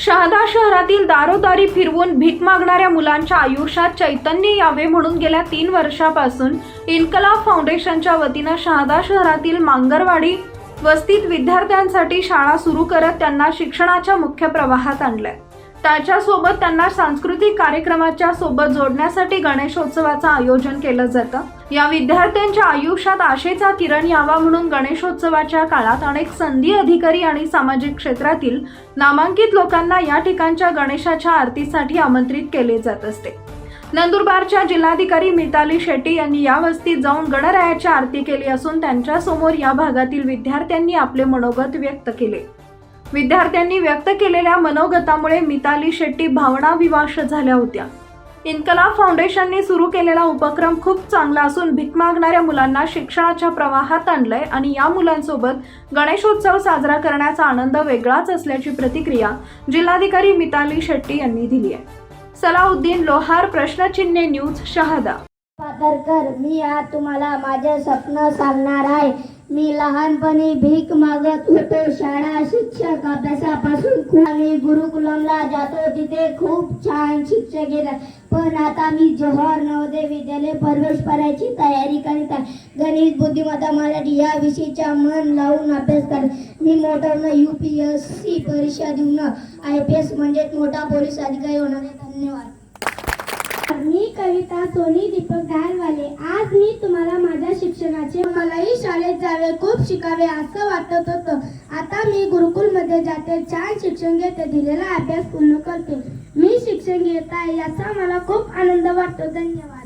शहादा शहरातील दारोदारी फिरवून भीक मागणाऱ्या मुलांच्या आयुष्यात चैतन्य यावे म्हणून गेल्या तीन वर्षापासून इन्कलाब फाउंडेशनच्या वतीनं शहादा शहरातील मांगरवाडी वस्तीत विद्यार्थ्यांसाठी शाळा सुरू करत त्यांना शिक्षणाच्या मुख्य प्रवाहात आणलंय. त्याच्यासोबत त्यांना सांस्कृतिक कार्यक्रमाच्या सोबत जोडण्यासाठी गणेशोत्सवाचं आयोजन केलं जातं. या विद्यार्थ्यांच्या आयुष्यात आशेचा किरण यावा म्हणून गणेशोत्सवाच्या काळात अनेक संधी अधिकारी आणि सामाजिक क्षेत्रातील नामांकित लोकांना या ठिकाणच्या गणेशाच्या आरतीसाठी आमंत्रित केले जात असते. नंदुरबारच्या जिल्हाधिकारी मिताली शेट्टी यांनी या वस्तीत जाऊन गणरायाची आरती केली असून त्यांच्यासमोर या भागातील विद्यार्थ्यांनी आपले मनोगत व्यक्त केले. विद्यार्थ्यांनी व्यक्त केलेल्या मनोगतामुळे मिताली शेट्टी भावनाविवाश झाल्या होत्या. इन्कलाब फाउंडेशनने सुरू केलेला उपक्रम खूप चांगला असून भीक मागणाऱ्या मुलांना शिक्षणाच्या प्रवाहात आणलंय आणि या मुलांसोबत गणेशोत्सव साजरा करण्याचा आनंद वेगळाच असल्याची प्रतिक्रिया जिल्हाधिकारी मिताली शेट्टी यांनी दिली आहे. सलाउद्दीन लोहार प्रश्नचिन्हे न्यूज शहादा. पाथरकर मी आज तुम्हाला माझे स्वप्न सांगणार आहे. मी लहानपणी भीक मागत होतो. शाळा शिक्षक अभ्यासापासून खूप आम्ही गुरुकुलमला जातो. तिथे खूप छान शिक्षक येतात. पण आता मी जवाहर नवोदय विद्यालय प्रवेश करायची तयारी करीत आहे. गणित बुद्धिमत्ता मराठी या विषयीचा मन लावून अभ्यास कर मी मोठं यू पी एस सी परीक्षा देऊन आय पी एस म्हणजेच मोठा पोलीस अधिकारी होणार धन्यवाद. कविता सोनी दीपक धारवाले. आज मी तुम्हाला माझ्या शिक्षणाचे मलाही शाळेत जावे खूप शिकावे असं वाटत होतं. आता मी गुरुकुलमध्ये जाते छान शिक्षण घेते दिलेला अभ्यास पूर्ण करते. मी शिक्षण घेत आहे याचा मला खूप आनंद वाटतो. धन्यवाद.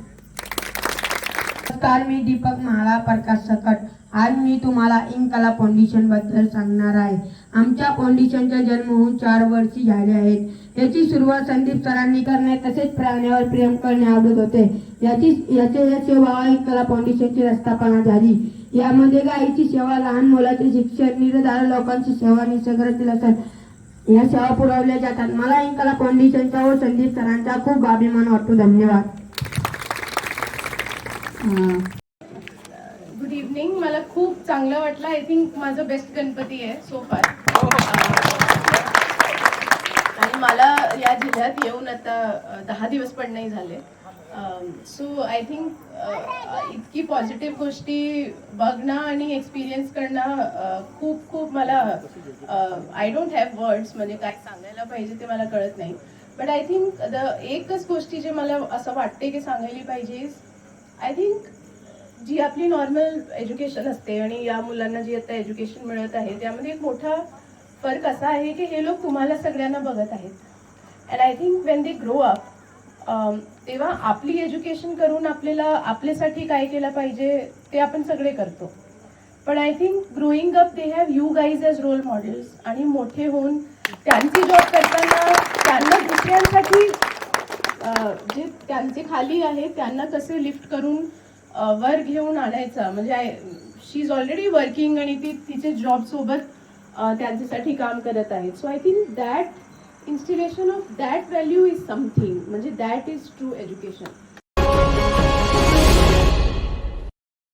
नमस्कार मी दीपक महाला प्रकाश सकट. आज मी तुम्हाला इंकला फाउंडेशनबद्दल सांगणार आहे. आमच्या फाउंडेशनचा जन्म होऊन चार वर्षी झाले आहेत. याची सुरुवात संदीप सरांनी करणे तसेच प्राण्यावर प्रेम करणे आवडत होते. याची याचे या सेवा इंकला फाउंडेशनची रस्तापणा झाली. यामध्ये गायीची सेवा लहान मुलाचे शिक्षण निरधार लोकांची सेवा निसर्गातील असत या सेवा पुरवल्या जातात. मला इंकला फाउंडेशनचा व संदीप सरांचा खूप अभिमान वाटतो. धन्यवाद. गुड इव्हनिंग मला खूप चांगलं वाटलं. आय थिंक माझं बेस्ट गणपती आहे सो फार oh. आणि मला या जिल्ह्यात येऊन आता दहा दिवस पण नाही झाले. सो आय थिंक इतकी पॉझिटिव्ह गोष्टी बघणं आणि एक्सपिरियन्स करणं खूप खूप मला आय डोंट हॅव वर्ड्स म्हणजे काय सांगायला पाहिजे ते मला कळत नाही. बट आय थिंक द एकच गोष्टी जे मला असं वाटते की सांगायला पाहिजे आय थिंक जी आपली नॉर्मल एज्युकेशन असते आणि या मुलांना जी आता एज्युकेशन मिळत आहे त्यामध्ये एक मोठा फरक असा आहे की हे लोक तुम्हाला सगळ्यांना बघत आहेत. And I think when they grow up तेव्हा आपली एज्युकेशन करून आपल्याला आपल्यासाठी काय केलं पाहिजे ते आपण सगळे करतो. पण I think growing up they have you guys as role models आणि मोठे होऊन त्यांची जॉब करताना त्यांना दुसऱ्यांसाठी त्यांचे खाली आहे त्यांना कसे लिफ्ट करून वर घेऊन आणायचं? म्हणजे शी इज ऑलरेडी वर्किंग आणि ती तिचे जॉब सोबत त्यांच्यासाठी काम करत आहे. So I think that instillation of that value is something म्हणजे दॅट इज ट्रू एज्युकेशन